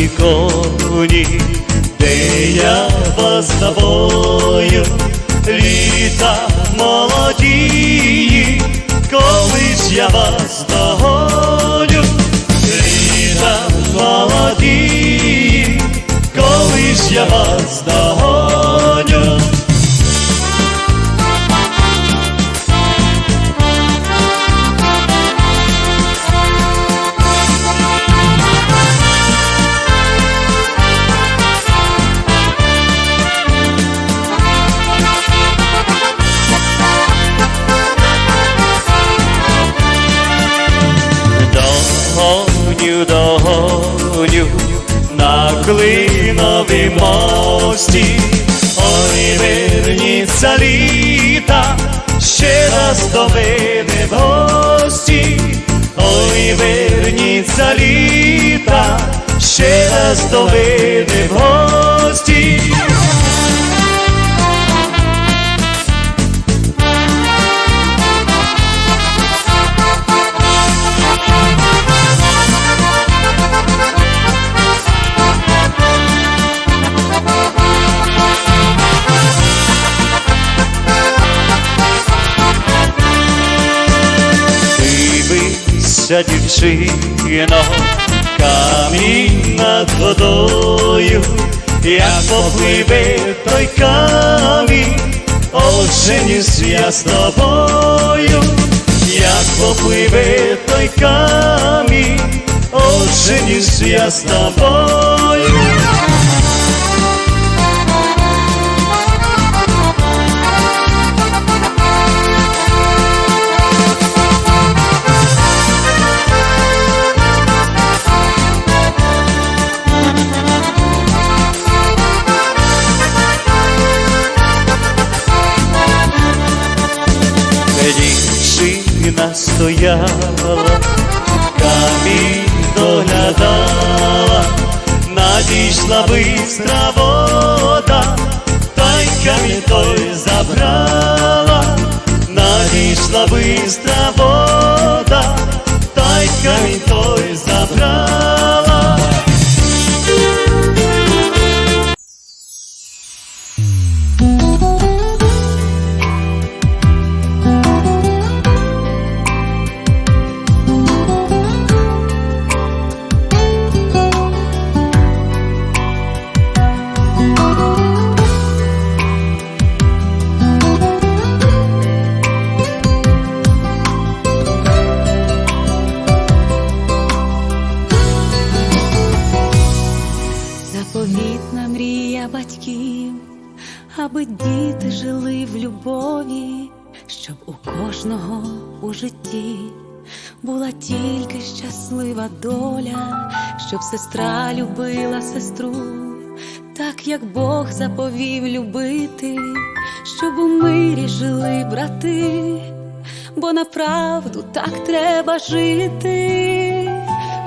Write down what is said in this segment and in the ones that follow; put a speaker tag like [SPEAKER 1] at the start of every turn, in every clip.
[SPEAKER 1] мої коні, де я вас з тобою, літа молодії, коли ж я вас догоню, літа молодії, коли ж я вас догоню. Догоню, догоню на клиновій мості, ой, верніться літа, ще раз до мене в гості, ой, верніться літа, ще раз до мене в гості. Дивися, дівчино, камінь над водою, як попливе той камінь, оженюсь я з тобою, як попливе той камінь, оженюсь я з тобою. Стояла, камінь доглядала, надійшла бистра вода, та й камінь той забрала, надійшла бистра вода,
[SPEAKER 2] аби діти жили в любові, щоб у кожного у житті була тільки щаслива доля, щоб сестра любила сестру, так як Бог заповів любити, щоб у мирі жили брати, бо направду так треба жити.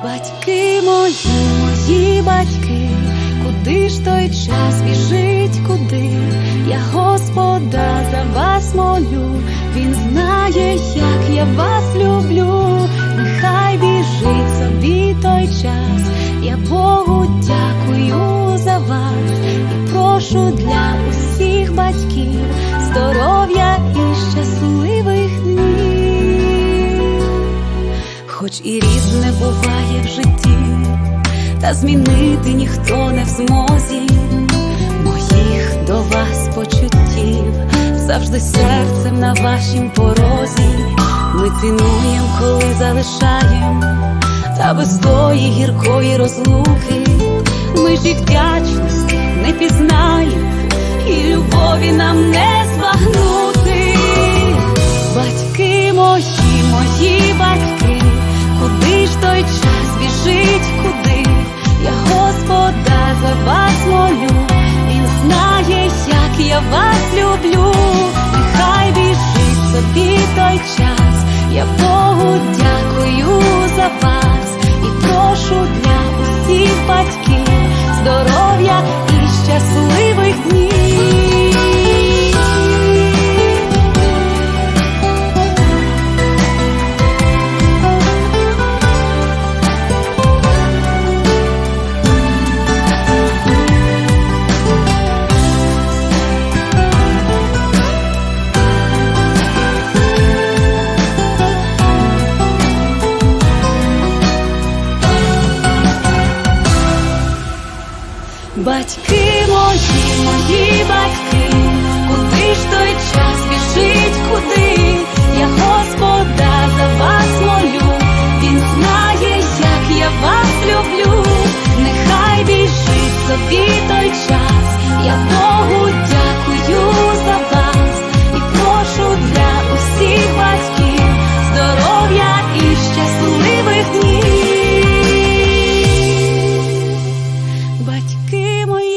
[SPEAKER 2] Батьки мої, мої батьки, куди ж той час біжить, куди? Я Господа за вас молю, Він знає, як я вас люблю, нехай біжить собі той час, я Богу дякую за вас. І прошу для усіх батьків здоров'я і щасливих днів. Хоч і різне буває в житті, та змінити ніхто не в змозі. До вас завжди серцем на вашім порозі. Ми цінуємо, коли залишаємо, та без тої гіркої розлуки. Ми ж і вдячності не пізнаємо, і любові нам не збагнути. Люблю, нехай біжить собі той час, я Богу дякую за вас. І прошу для усіх батьків здоров'я sentimos